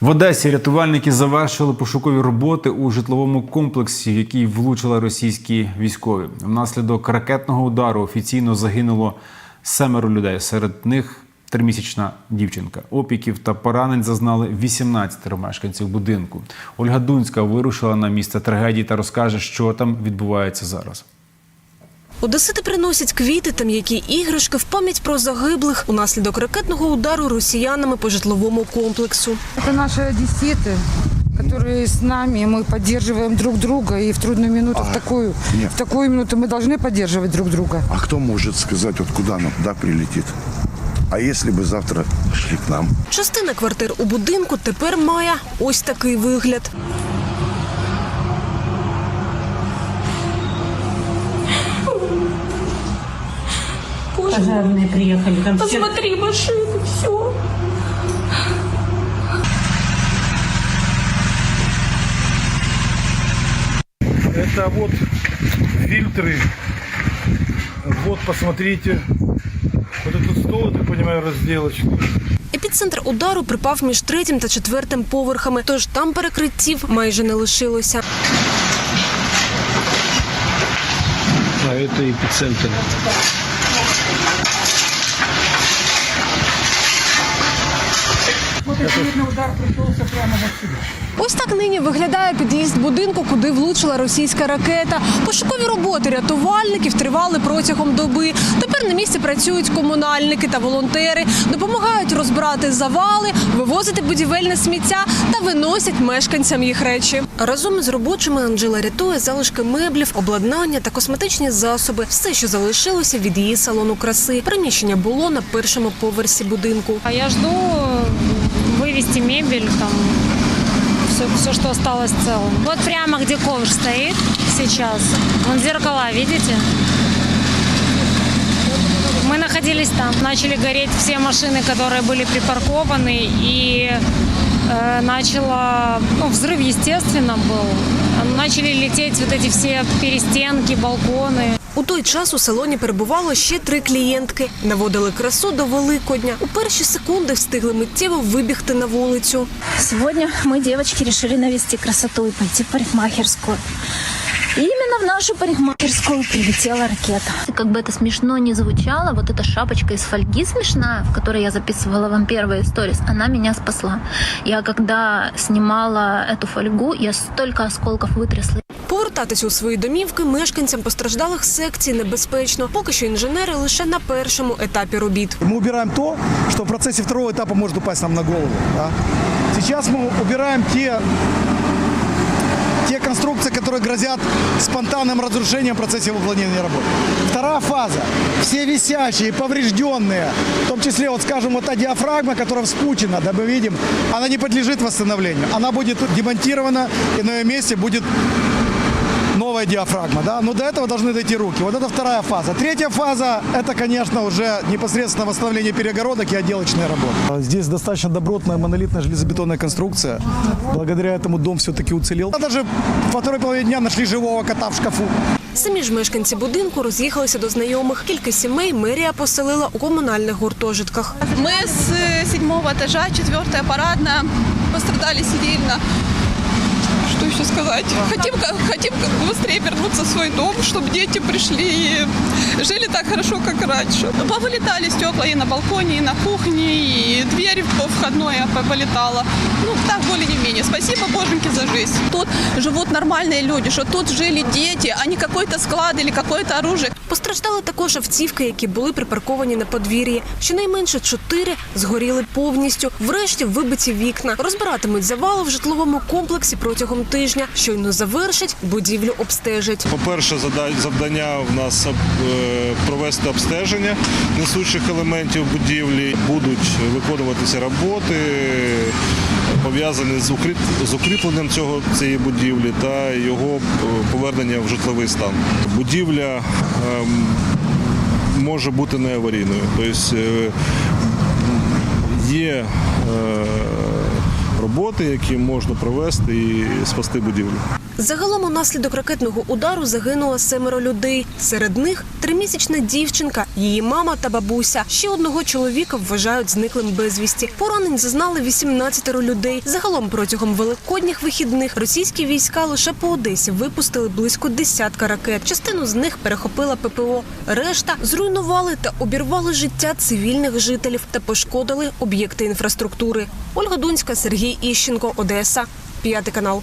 В Одесі рятувальники завершили пошукові роботи у житловому комплексі, в який влучили російські військові. Внаслідок ракетного удару офіційно загинуло семеро людей. Серед них тримісячна дівчинка. Опіків та поранень зазнали 18 мешканців будинку. Ольга Дунська вирушила на місце трагедії та розкаже, що там відбувається зараз. Одесити приносять квіти та м'які іграшки в пам'ять про загиблих унаслідок ракетного удару росіянами по житловому комплексу. Это наши одесситы, которые с нами, и мы поддерживаем друг друга. И в трудную минуту, в, такую, нет. в такую минуту мы должны поддерживать друг друга. А кто может сказать, вот куда нам, да, прилетит? А если бы завтра шли к нам? Частина квартир у будинку тепер має ось такий вигляд. Пожарные приехали. Там все Посмотри, машины, все. Это вот фильтры. Вот, посмотрите. Вот этот стол, я так понимаю, разделочный. Епіцентр удару припав між третім та четвертим поверхами, тож там перекриттів майже не лишилося. А это эпицентр. Ось так нині виглядає під'їзд будинку, куди влучила російська ракета. Пошукові роботи рятувальників тривали протягом доби. Тепер на місці працюють комунальники та волонтери, допомагають розбирати завали, вивозити будівельне сміття та виносять мешканцям їх речі. Разом із робочими Анжела рятує залишки меблів, обладнання та косметичні засоби. Все, що залишилося від її салону краси. Приміщення було на першому поверсі будинку. А я жду вывести мебель, там все, все, что осталось целым. Вот прямо где ковш стоит сейчас. Вон зеркала, видите? Мы находились там. Начали гореть все машины, которые были припаркованы, и э, начало, ну, взрыв, естественно, был. Начали лететь вот эти все перестенки, балконы. У той час у салоні перебувало ще три клієнтки. Наводили красу до Великодня. У перші секунди встигли миттєво вибігти на вулицю. Сегодня мы, девочки, решили навести красоту и пойти в парикмахерскую. И именно в нашу парикмахерскую прилетела ракета. Как бы это смешно не звучало, вот эта шапочка из фольги смешная, в которой я записывала вам первые сторис, она меня спасла. Я когда снимала эту фольгу, я столько осколков вытрясла. Повертатись у свої домівки мешканцям постраждалих секцій небезпечно. Поки що інженери лише на першому етапі робіт. Мы убираем то, что в процессе второго этапа может упасть нам на голову. да. Сейчас мы убираем те, те конструкции, которые грозят спонтанным разрушением в процессе выполнения работы. Вторая фаза. Все висящие, поврежденные, в том числе, вот скажем, вот та диафрагма, которая вспучена, да, мы видим, она не подлежит восстановлению. Она будет демонтирована, и на ее месте будет новая диафрагма, да, но до этого должны дойти руки. Вот это вторая фаза. Третья фаза, это, конечно, уже непосредственно восстановление перегородок и отделочные работы. Здесь достаточно добротная монолитная железобетонная конструкция. Благодаря этому дом все-таки уцелел. А Даже во второй половине дня нашли живого кота в шкафу. Самі ж мешканці будинку роз'їхалися до знайомих. Кілька сімей мерія поселила у комунальних гуртожитках. Мы с э, седьмого этажа, четвертая парадная, пострадали сильно. Что еще сказать? Хотим, хотим быстрее вернуться в свой дом, чтобы дети пришли и жили так хорошо, как раньше. Повылетали стекла и на балконе, и на кухне, и дверь входная повылетала. Ну, так более не менее. Спасибо Боженьке за жизнь. Тут живут нормальные люди, что тут жили дети, а не какой-то склад или какое-то оружие. Постраждали також автівки, які були припарковані на подвір'ї. Щонайменше чотири згоріли повністю. Врешті вибиті вікна. Розбиратимуть завали в житловому комплексі протягом тижня. Щойно завершать, будівлю обстежать. По-перше, зада- завдання в нас е, провести обстеження несучих елементів будівлі. Будуть виконуватися роботи, пов'язані з, з укріпленням цього, цієї будівлі та його е, повернення в житловий стан. Будівля ем, може бути не аварійною. Тобто е, є е, роботи, які можна провести і спасти будівлю. Загалом унаслідок ракетного удару загинуло семеро людей. Серед них тримісячна дівчинка, її мама та бабуся. Ще одного чоловіка вважають зниклим безвісті. Поранень зазнали 18 людей. Загалом протягом великодніх вихідних російські війська лише по Одесі випустили близько десятка ракет. Частину з них перехопила ППО. Решта зруйнували та обірвали життя цивільних жителів та пошкодили об'єкти інфраструктури. Ольга Дунська, Сергій Іщенко, Одеса, п'ятий канал.